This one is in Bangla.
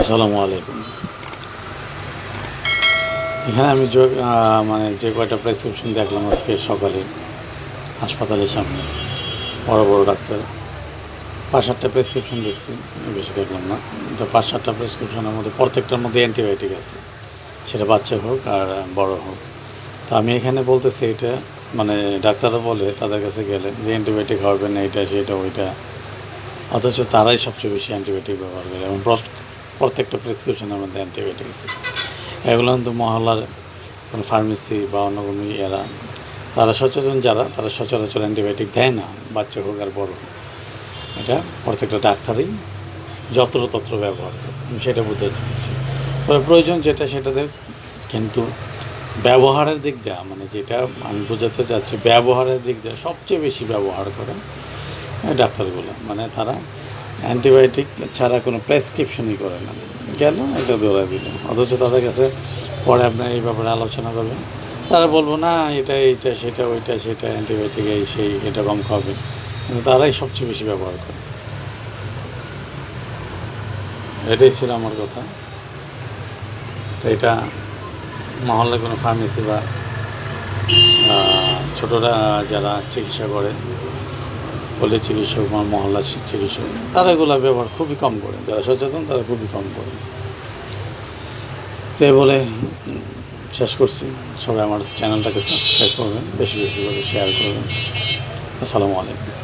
আসসালামু আলাইকুম। এখানে আমি মানে যে কয়টা প্রেসক্রিপশন দেখলাম আজকে সকালে, হাসপাতালের সামনে, বড় বড় ডাক্তার। পাঁচ সাতটা প্রেসক্রিপশন দেখছি, বেশি দেখলাম না। তো পাঁচ সাতটা প্রেসক্রিপশনের মধ্যে প্রত্যেকটার মধ্যে অ্যান্টিবায়োটিক আছে। সেটা বাচ্চা হোক আর বড় হোক। তো আমি এখানে বলতেছি এটা মানে ডাক্তাররা বলে তাদের কাছে গেলে যে অ্যান্টিবায়োটিক হবে না, এটা, সেটা, ওইটা। অথচ তারাই সবচেয়ে বেশি অ্যান্টিবায়োটিক ব্যবহার করে। এবং প্রত্যেকটা প্রেসক্রিপশনের মধ্যে অ্যান্টিবায়োটিক্স এগুলো কিন্তু মহল্লার ফার্মেসি বা অন্য এরা, তারা সচেতন যারা, তারা সচরাচর অ্যান্টিবায়োটিক দেয় না, বাচ্চা হোক আর বড় হোক। এটা প্রত্যেকটা ডাক্তারই যত্রতত্র ব্যবহার করে সেটা বুঝতে চাইছি তবে প্রয়োজন যেটা সেটা কিন্তু ব্যবহারের দিক দেওয়া মানে যেটা আমি বোঝাতে চাচ্ছি, ব্যবহারের দিক দিয়ে, সবচেয়ে বেশি ব্যবহার করে ডাক্তারগুলো। মানে তারা অ্যান্টিবায়োটিক ছাড়া কোনো প্রেসক্রিপশনই করে না। গেল এটা দৌড়া দিল। অথচ তাদের কাছে পরে আপনার এই ব্যাপারে আলোচনা করবেন। তারা বলব, না, এটা এইটা, সেটা, ওইটা, সেটা, অ্যান্টিবায়োটিক এই, সেই, এটা কম খাবে। কিন্তু তারাই সবচেয়ে বেশি ব্যবহার করে। এটাই ছিল আমার কথা। তো এটা মহল্লায় কোনো ফার্মেসি বা ছোটরা যারা চিকিৎসা করে পল্লী চিকিৎসক বা মহল্লা চিকিৎসক, তারা এগুলো ব্যবহার খুবই কম করে। যারা সচেতন, তারা খুবই কম করে। তো বলে শেষ করছি। সবাই আমার চ্যানেলটাকে সাবস্ক্রাইব করবেন, বেশি বেশি করে শেয়ার করবেন। আসসালামু আলাইকুম।